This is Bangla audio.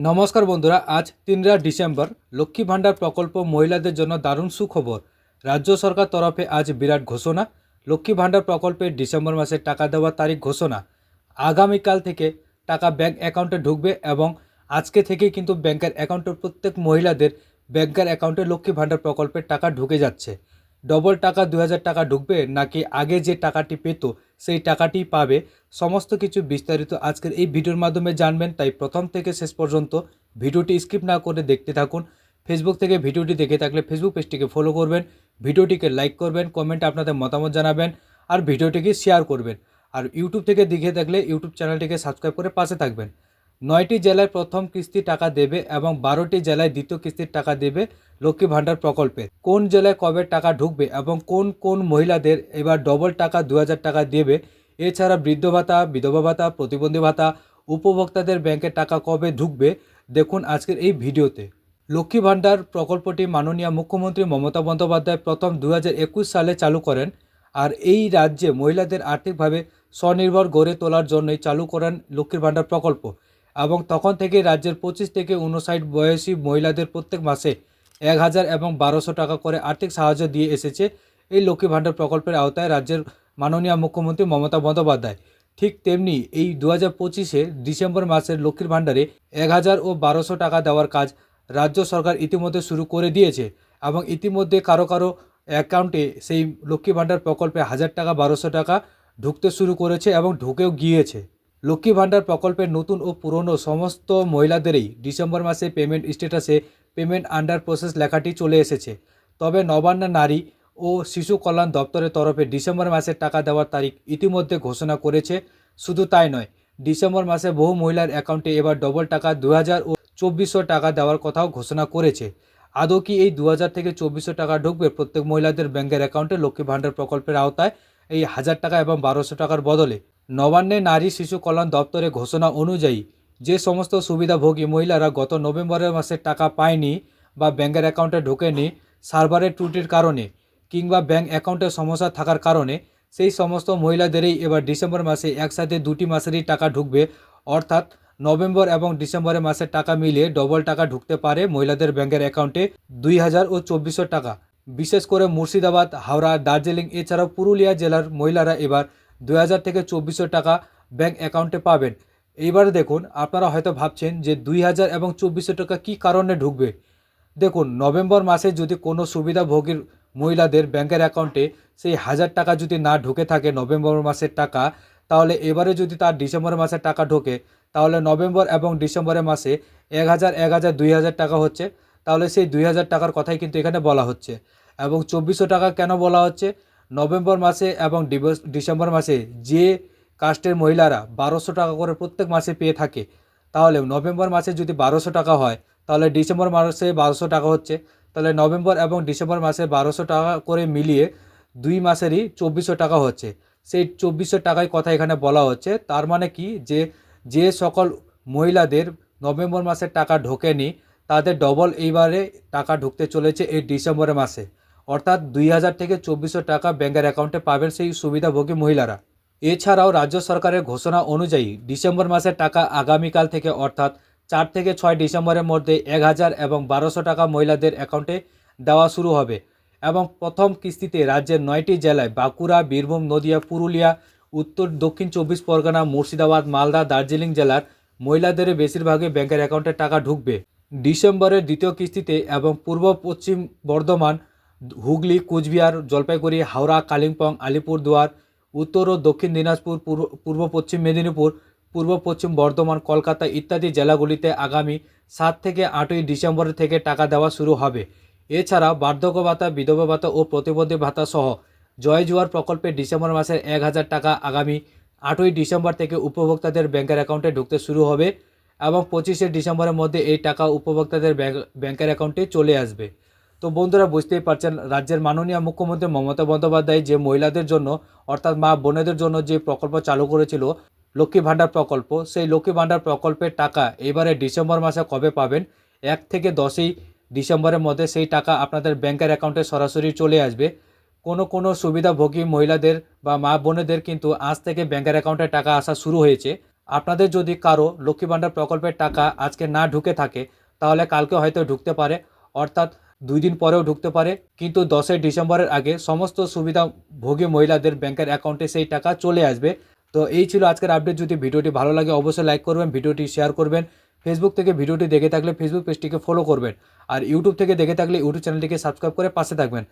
নমস্কার বন্ধুরা, আজ তিনরা ডিসেম্বর, লক্ষ্মী ভাণ্ডার প্রকল্প মহিলাদের জন্য দারুণ সুখবর। রাজ্য সরকার তরফে আজ বিরাট ঘোষণা, লক্ষ্মী ভাণ্ডার প্রকল্পে ডিসেম্বর মাসে টাকা দেওয়ার তারিখ ঘোষণা। আগামীকাল থেকে টাকা ব্যাংক অ্যাকাউন্টে ঢুকবে এবং আজকে থেকে কিন্তু ব্যাংকের অ্যাকাউন্টের প্রত্যেক মহিলাদের ব্যাংকের অ্যাকাউন্টে লক্ষ্মী ভাণ্ডার প্রকল্পের টাকা ঢুকে যাচ্ছে। ডবল টাকা দু হাজার টাকা ঢুকবে নাকি আগে যে টাকাটি পেত সেই টাকাটি পাবে। সমস্ত কিছু বিস্তারিত আজকের এই ভিডিওর মাধ্যমে জানবেন। তাই প্রথম থেকে শেষ পর্যন্ত ভিডিওটি স্কিপ না করে দেখতে থাকুন। ফেসবুক থেকে ভিডিওটি দেখে থাকলে ফেসবুক পেজটিকে ফলো করবেন। ভিডিওটিকে লাইক করবেন কমেন্টে আপনাদের মতামত জানাবেন আর ভিডিওটিকে শেয়ার করবেন। আর ইউটিউব থেকে দেখে থাকলে ইউটিউব চ্যানেলটিকে সাবস্ক্রাইব করে পাশে থাকবেন। নয়টি জেলায় প্রথম কিস্তি টাকা দেবে এবং বারোটি জেলায় দ্বিতীয় কিস্তির টাকা দেবে লক্ষ্মী ভাণ্ডার প্রকল্পে। কোন জেলায় কবে টাকা ঢুকবে এবং কোন কোন মহিলাদের এবার ডবল টাকা দু হাজার টাকা দেবে? এছাড়া বৃদ্ধ ভাতা, বিধবা ভাতা, প্রতিবন্ধী ভাতা, উপভোক্তাদের ব্যাংকে টাকা কবে ঢুকবে? দেখুন আজকের এই ভিডিওতে। লক্ষ্মী ভাণ্ডার প্রকল্পটি মাননীয় মুখ্যমন্ত্রী মমতা বন্দ্যোপাধ্যায় প্রথম দু হাজার একুশ সালে চালু করেন আর এই রাজ্যে মহিলাদের আর্থিকভাবে স্বনির্ভর গড়ে তোলার জন্যই চালু করেন লক্ষ্মীর ভাণ্ডার প্রকল্প। এবং তখন থেকে রাজ্যের পঁচিশ থেকে উনষাট বয়সী মহিলাদের প্রত্যেক মাসে এক হাজার এবং বারোশো টাকা করে আর্থিক সাহায্য দিয়ে এসেছে এই লক্ষ্মী ভাণ্ডার প্রকল্পের আওতায় রাজ্যের মাননীয় মুখ্যমন্ত্রী মমতা বন্দ্যোপাধ্যায়। ঠিক তেমনি এই দু হাজার পঁচিশে ডিসেম্বর মাসের লক্ষ্মীর ভাণ্ডারে এক হাজার ও বারোশো টাকা দেওয়ার কাজ রাজ্য সরকার ইতিমধ্যে শুরু করে দিয়েছে এবং ইতিমধ্যে কারও কারও অ্যাকাউন্টে সেই লক্ষ্মী ভাণ্ডার প্রকল্পে হাজার টাকা, বারোশো টাকা ঢুকতে শুরু করেছে এবং ঢুকেও গিয়েছে। লক্ষ্মী ভাণ্ডার প্রকল্পের নতুন ও পুরনো সমস্ত মহিলাদেরই ডিসেম্বর মাসে পেমেন্ট স্ট্যাটাসে পেমেন্ট আন্ডার প্রসেস লেখাটি চলে এসেছে। তবে নবান্ন নারী ও শিশু কল্যাণ দপ্তরের তরফে ডিসেম্বর মাসে টাকা দেওয়ার তারিখ ইতিমধ্যে ঘোষণা করেছে। শুধু তাই নয়, ডিসেম্বর মাসে বহু মহিলার অ্যাকাউন্টে এবার ডবল টাকা দু হাজার ও চব্বিশশো টাকা দেওয়ার কথাও ঘোষণা করেছে। আদৌ কি এই দু হাজার থেকে চব্বিশশো টাকা ঢুকবে প্রত্যেক মহিলাদের ব্যাংকের অ্যাকাউন্টে লক্ষ্মী ভাণ্ডার প্রকল্পের আওতায়? এই হাজার টাকা এবং বারোশো টাকার বদলে নবান্নে নারী শিশু কল্যাণ দপ্তরের ঘোষণা অনুযায়ী, যে সমস্ত সুবিধাভোগী মহিলারা গত নভেম্বরের মাসে টাকা পায়নি বা ব্যাংকের অ্যাকাউন্টে ঢোকেনি সার্ভারের ত্রুটির কারণে কিংবা ব্যাংক অ্যাকাউন্টে সমস্যা থাকার কারণে, সেই সমস্ত মহিলাদেরই এবার ডিসেম্বর মাসে একসাথে দুটি মাসেরই টাকা ঢুকবে। অর্থাৎ নভেম্বর এবং ডিসেম্বরের মাসে টাকা মিলিয়ে ডবল টাকা ঢুকতে পারে মহিলাদের ব্যাংকের অ্যাকাউন্টে দুই হাজার ও চব্বিশশো টাকা। বিশেষ করে মুর্শিদাবাদ, হাওড়া, দার্জিলিং, এছাড়াও পুরুলিয়া জেলার মহিলারা এবার দুই হাজার থেকে চব্বিশশো টাকা ব্যাঙ্ক অ্যাকাউন্টে পাবেন। এইবার দেখুন, আপনারা হয়তো ভাবছেন যে দুই হাজার এবং চব্বিশশো টাকা কী কারণে ঢুকবে? দেখুন, নভেম্বর মাসে যদি কোনো সুবিধাভোগীর মহিলাদের ব্যাংকের অ্যাকাউন্টে সেই হাজার টাকা যদি না ঢুকে থাকে নভেম্বর মাসের টাকা, তাহলে এবারে যদি তার ডিসেম্বর মাসের টাকা ঢোকে, তাহলে নভেম্বর এবং ডিসেম্বরের মাসে এক হাজার এক হাজার, দুই হাজার টাকা হচ্ছে। তাহলে সেই দুই হাজার টাকার কথাই কিন্তু এখানে বলা হচ্ছে। এবং চব্বিশশো টাকা কেন বলা হচ্ছে? নভেম্বর মাসে এবং ডিসেম্বর মাসে যে কাস্টের মহিলারা বারোশো টাকা করে প্রত্যেক মাসে পেয়ে থাকে তাহলে নভেম্বর মাসে যদি বারোশো টাকা হয়, তাহলে ডিসেম্বর মাসে বারোশো টাকা হচ্ছে। তাহলে নভেম্বর এবং ডিসেম্বর মাসে বারোশো টাকা করে মিলিয়ে দুই মাসেরই চব্বিশশো টাকা হচ্ছে। সেই চব্বিশশো টাকায় কথা এখানে বলা হচ্ছে। তার মানে কি? যে যে সকল মহিলাদের নভেম্বর মাসে টাকা ঢোকেনি, তাদের ডবল এইবারে টাকা ঢুকতে চলেছে এই ডিসেম্বরের মাসে। অর্থাৎ দুই হাজার থেকে চব্বিশশো টাকা ব্যাঙ্কের অ্যাকাউন্টে পাবেন সেই সুবিধাভোগী মহিলারা। এছাড়াও রাজ্য সরকারের ঘোষণা অনুযায়ী ডিসেম্বর মাসের টাকা আগামীকাল থেকে অর্থাৎ চার থেকে ছয় ডিসেম্বরের মধ্যে এক হাজার এবং বারোশো টাকা মহিলাদের অ্যাকাউন্টে দেওয়া শুরু হবে এবং প্রথম কিস্তিতে রাজ্যের নয়টি জেলায় বাঁকুড়া, বীরভূম, নদিয়া, পুরুলিয়া, উত্তর, দক্ষিণ চব্বিশ পরগনা, মুর্শিদাবাদ, মালদা, দার্জিলিং জেলার মহিলাদের বেশিরভাগই ব্যাংকের অ্যাকাউন্টে টাকা ঢুকবে। ডিসেম্বরের দ্বিতীয় কিস্তিতে এবং পূর্ব পশ্চিম বর্ধমান হুগলি, কুচবিহার, জলপাইগুড়ি, হাওড়া, কালিম্পং, আলিপুরদুয়ার, উত্তর ও দক্ষিণ দিনাজপুর, পূর্ব পশ্চিম মেদিনীপুর, পূর্ব পশ্চিম বর্ধমান, কলকাতা ইত্যাদি জেলাগুলিতে আগামী সাত থেকে আটই ডিসেম্বর থেকে টাকা দেওয়া শুরু হবে। এছাড়া বার্ধক্য ভাতা, বিধবা ভাতা ও প্রতিবন্ধী ভাতা সহ জয় জোয়ার প্রকল্পে ডিসেম্বর মাসের এক হাজার টাকা আগামী আটই ডিসেম্বর থেকে উপভোক্তাদের ব্যাংকের অ্যাকাউন্টে ঢুকতে শুরু হবে এবং পঁচিশে ডিসেম্বরের মধ্যে এই টাকা উপভোক্তাদের ব্যাংক- ব্যাংকের অ্যাকাউন্টে চলে আসবে। তো বন্ধুরা বুঝতেই পারছেন, রাজ্যের মাননীয় মুখ্যমন্ত্রী মমতা বন্দ্যোপাধ্যায় যে মহিলাদের জন্য, অর্থাৎ মা বোনেদের জন্য যে প্রকল্প চালু করেছিল, লক্ষ্মী ভাণ্ডার প্রকল্প, সেই লক্ষ্মী ভাণ্ডার প্রকল্পের টাকা এবারে ডিসেম্বর মাসে কবে পাবেন? এক থেকে দশই ডিসেম্বরের মধ্যে সেই টাকা আপনাদের ব্যাংকের অ্যাকাউন্টে সরাসরি চলে আসবে। কোনো কোনো সুবিধাভোগী মহিলাদের বা মা বোনেদের কিন্তু আজ থেকে ব্যাংকের অ্যাকাউন্টে টাকা আসা শুরু হয়েছে। আপনাদের যদি কারও লক্ষ্মী ভাণ্ডার প্রকল্পের টাকা আজকে না ঢুকে থাকে, তাহলে কালকে হয়তো ঢুকতে পারে। অর্থাৎ দুই দিন পরেও ঢুকতে পারে, কিন্তু দশই ডিসেম্বরের আগে সমস্ত সুবিধাভোগী মহিলাদের ব্যাংকের অ্যাকাউন্টে সেই টাকা চলে আসবে। তো এই ছিল আজকের আপডেট। যদি ভিডিওটি ভালো লাগে, অবশ্যই লাইক করবেন, ভিডিওটি শেয়ার করবেন। ফেসবুক থেকে ভিডিওটি দেখে থাকলে ফেসবুক পেজটিকে ফলো করবেন। আর ইউটিউব থেকে দেখে থাকলে ইউটিউব চ্যানেলটিকে সাবস্ক্রাইব করে পাশে থাকবেন।